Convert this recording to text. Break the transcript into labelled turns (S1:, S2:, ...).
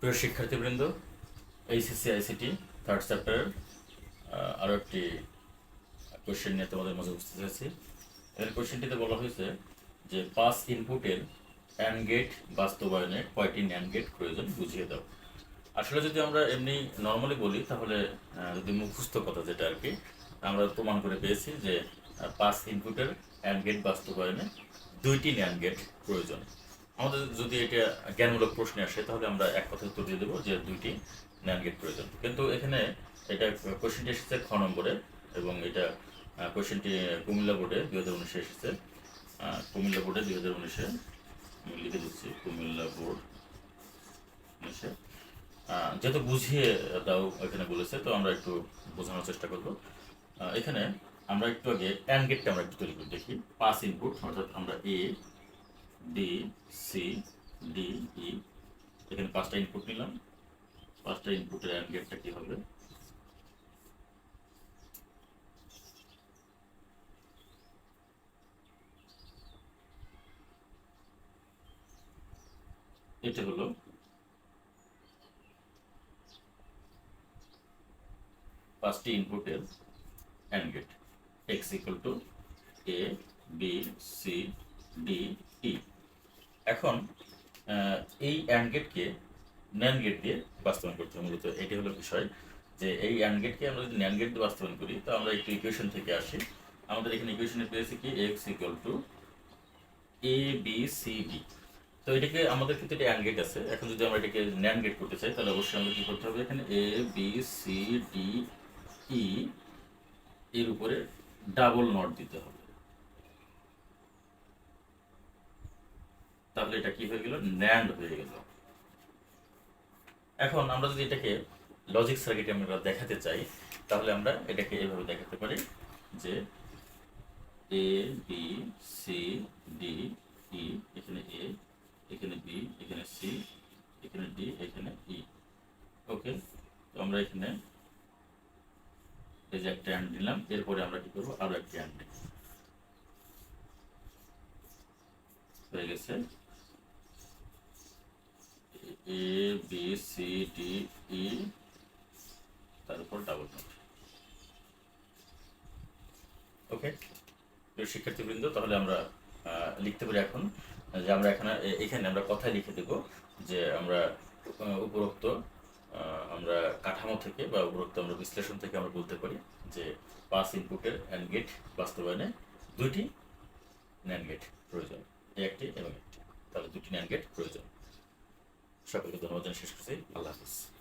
S1: প্রিয় শিক্ষার্থীবৃন্দ HSC ICT third চ্যাপ্টারের আরও একটি কোয়েশ্চেন নিয়ে তোমাদের মাঝে উপস্থিত হয়েছি। এর কোয়েশ্চেনটিতে বলা হয়েছে যে পাস ইনপুটের অ্যান্ড গেট বাস্তবায়নে কয়টি ন্যান্ড গেট প্রয়োজন বুঝিয়ে দাও। আসলে যদি আমরা এমনি নর্মালি বলি, তাহলে যদি মুখস্থ কথা যেটা আর কি, আমরা প্রমাণ করে পেয়েছি যে পাস ইনপুটের অ্যান্ড গেট বাস্তবায়নে দুইটি ন্যান্ড গেট প্রয়োজন। আমাদের যদি এটা জ্ঞানমূলক প্রশ্নে আসে, তাহলে আমরা এক কথা উত্তর দিয়ে দেবো যে দুইটি ন্যান্ড গেট প্রয়োজন। কিন্তু এখানে এটা কোশ্চেনটি এসেছে খ নম্বরে এবং এটা কোশ্চেনটি কুমিল্লা বোর্ডে দুই হাজার উনিশে এসেছে। কুমিল্লা বোর্ডে দুই হাজার উনিশে আমি লিখে দিচ্ছি, কুমিল্লা বোর্ড উনিশে। যেহেতু বুঝিয়ে দাও এখানে বলেছে, তো আমরা একটু বোঝানোর চেষ্টা করব। এখানে আমরা একটু আগে অ্যান্ড গেটটা আমরা একটু তৈরি করে দেখি। পাস ইনপুট অর্থাৎ আমরা A D C D E এখানে পাঁচটা ইনপুট নিলাম। পাঁচটা ইনপুটের অ্যান্ড গেটটা কি হবে? এটা হলো পাঁচটি ইনপুটের and gate X equal to A B C D E এখন এই অ্যান্ড গেটকে ন্যান্ড গেট দিয়ে বাস্তবায়ন করতে হবে। মূলত এটি হলো বিষয় যে এই অ্যান্ড গেটকে আমরা যদি ন্যান্ড গেট দিয়ে বাস্তবায়ন করি, তো আমরা একটু ইকুয়েশন থেকে আসি। আমাদের এখানে ইকুয়েশনে পেয়েছি কি? X equal to A B C D তো এটাকে আমাদের ক্ষেত্রে এটা অ্যান্ড গেট আছে। এখন যদি আমরা এটাকে ন্যান্ড গেট করতে চাই, তাহলে অবশ্যই আমাদের কী করতে হবে? এখানে A B C D E এর উপরে ডাবল নট দিতে হবে। তাহলে এটা কি হয়ে গেল? ন্যান্ড হয়ে গেল। এখন আমরা যদি এটাকে লজিক সার্কিটে আমরা দেখাতে চাই, তাহলে আমরা এটাকে এভাবে দেখাতে পারি যে A B C D E এখানে এ এখানে বি এখানে সি এখানে ডি এখানে ই ওকে তো আমরা এখানে এই যে একটা অ্যান্ড নিলাম, এরপরে আমরা কি করব? আরও একটা অ্যান্ড হয়ে গেছে। A B C D E তারপর ডাবল ওকে প্রিয় শিক্ষার্থীবৃন্দ, তাহলে আমরা লিখতে পারি এখন, যে আমরা এখানে এখানে আমরা কথায় লিখে দেব যে আমরা উপরোক্ত আমরা কাঠামো থেকে বা উপরোক্ত আমরা বিশ্লেষণ থেকে আমরা বলতে পারি যে পাস ইনপুটের অ্যান্ড গেট বাস্তবায়নে দুইটি ন্যান্ড গেট প্রয়োজন একটি এবং একটি। তাহলে দুটি ন্যান্ড গেট প্রয়োজন। সকলকে ধন্যবাদ শেষ করছি। আল্লাহ হাফিজ।